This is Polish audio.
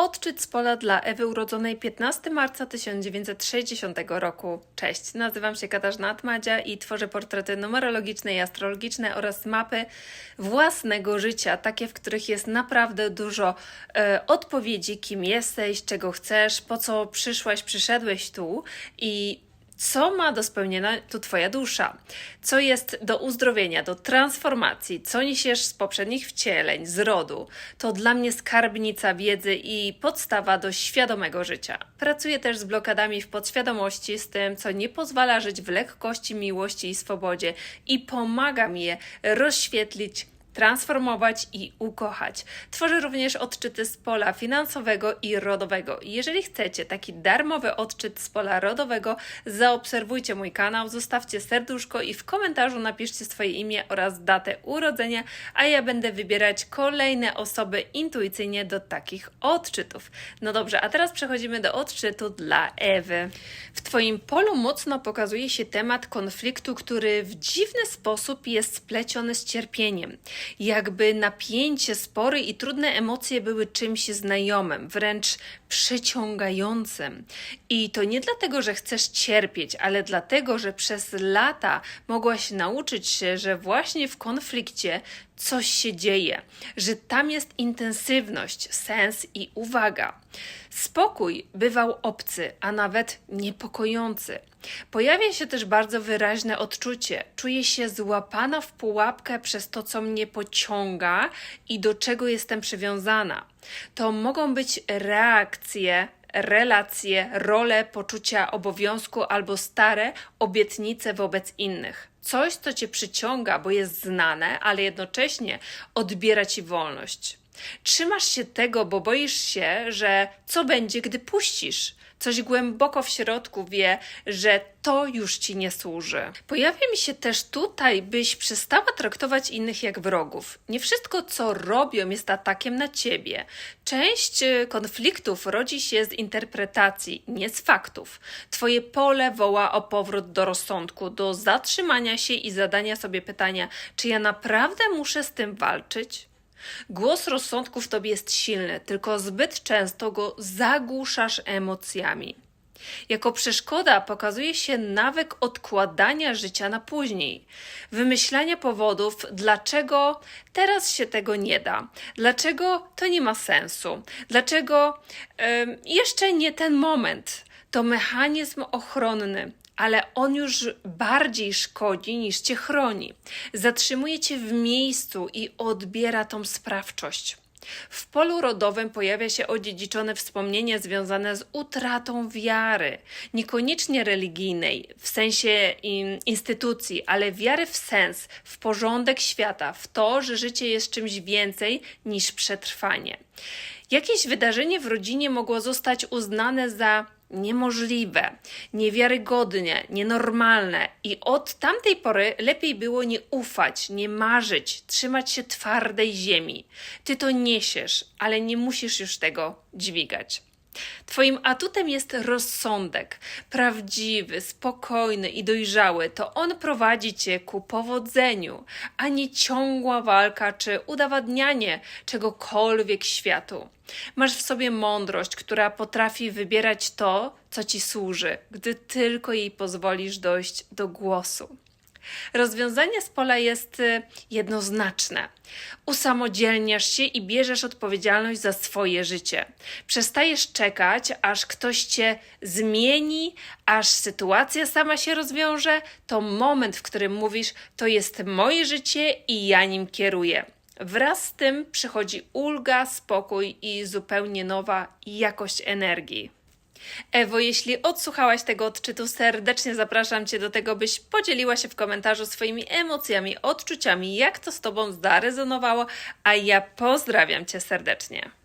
Odczyt z pola dla Ewy urodzonej 15 marca 1960 roku. Cześć, nazywam się Katarzyna Atmadzia i tworzę portrety numerologiczne i astrologiczne oraz mapy własnego życia, takie, w których jest naprawdę dużo e, odpowiedzi, kim jesteś, czego chcesz, po co przyszłaś, przyszedłeś tu i co ma do spełnienia tu Twoja dusza? Co jest do uzdrowienia, do transformacji? Co niesiesz z poprzednich wcieleń, z rodu? To dla mnie skarbnica wiedzy i podstawa do świadomego życia. Pracuję też z blokadami w podświadomości, z tym, co nie pozwala żyć w lekkości, miłości i swobodzie i pomaga mi je rozświetlić, transformować i ukochać. Tworzę również odczyty z pola finansowego i rodowego. Jeżeli chcecie taki darmowy odczyt z pola rodowego, zaobserwujcie mój kanał, zostawcie serduszko i w komentarzu napiszcie swoje imię oraz datę urodzenia, a ja będę wybierać kolejne osoby intuicyjnie do takich odczytów. No dobrze, a teraz przechodzimy do odczytu dla Ewy. W Twoim polu mocno pokazuje się temat konfliktu, który w dziwny sposób jest spleciony z cierpieniem jakby napięcie, spory i trudne emocje były czymś znajomym, wręcz przyciągającym. I to nie dlatego, że chcesz cierpieć, ale dlatego, że przez lata mogłaś nauczyć się, że właśnie w konflikcie coś się dzieje, że tam jest intensywność, sens i uwaga. Spokój bywał obcy, a nawet niepokojący. Pojawia się też bardzo wyraźne odczucie. Czuję się złapana w pułapkę przez to, co mnie pociąga i do czego jestem przywiązana. To mogą być reakcje relacje, role, poczucia obowiązku albo stare obietnice wobec innych. Coś, co cię przyciąga, bo jest znane, ale jednocześnie odbiera ci wolność. Trzymasz się tego, bo boisz się, że co będzie, gdy puścisz. Coś głęboko w środku wie, że to już ci nie służy. Pojawia mi się też tutaj, byś przestała traktować innych jak wrogów. Nie wszystko, co robią, jest atakiem na ciebie. Część y, konfliktów rodzi się z interpretacji, nie z faktów. Twoje pole woła o powrót do rozsądku, do zatrzymania się i zadania sobie pytania, czy ja naprawdę muszę z tym walczyć? Głos rozsądku w tobie jest silny, tylko zbyt często go zagłuszasz emocjami. Jako przeszkoda pokazuje się nawyk odkładania życia na później, wymyślania powodów, dlaczego teraz się tego nie da, dlaczego to nie ma sensu, dlaczego ym, jeszcze nie ten moment. To mechanizm ochronny, ale on już bardziej szkodzi niż cię chroni. Zatrzymuje cię w miejscu i odbiera tą sprawczość. W polu rodowym pojawia się odziedziczone wspomnienie związane z utratą wiary, niekoniecznie religijnej, w sensie instytucji, ale wiary w sens, w porządek świata, w to, że życie jest czymś więcej niż przetrwanie. Jakieś wydarzenie w rodzinie mogło zostać uznane za niemożliwe, niewiarygodne, nienormalne. I od tamtej pory lepiej było nie ufać, nie marzyć, trzymać się twardej ziemi. Ty to niesiesz, ale nie musisz już tego dźwigać. Twoim atutem jest rozsądek, prawdziwy, spokojny i dojrzały. To on prowadzi cię ku powodzeniu, a nie ciągła walka czy udowadnianie czegokolwiek światu. Masz w sobie mądrość, która potrafi wybierać to, co ci służy, gdy tylko jej pozwolisz dojść do głosu. Rozwiązanie z pola jest y, jednoznaczne. Usamodzielniasz się i bierzesz odpowiedzialność za swoje życie. Przestajesz czekać, aż ktoś cię zmieni, aż sytuacja sama się rozwiąże. To moment, w którym mówisz: To jest moje życie i ja nim kieruję. Wraz z tym przychodzi ulga, spokój i zupełnie nowa jakość energii. Ewo, jeśli odsłuchałaś tego odczytu, serdecznie zapraszam Cię do tego, byś podzieliła się w komentarzu swoimi emocjami, odczuciami, jak to z Tobą zarezonowało, a ja pozdrawiam Cię serdecznie.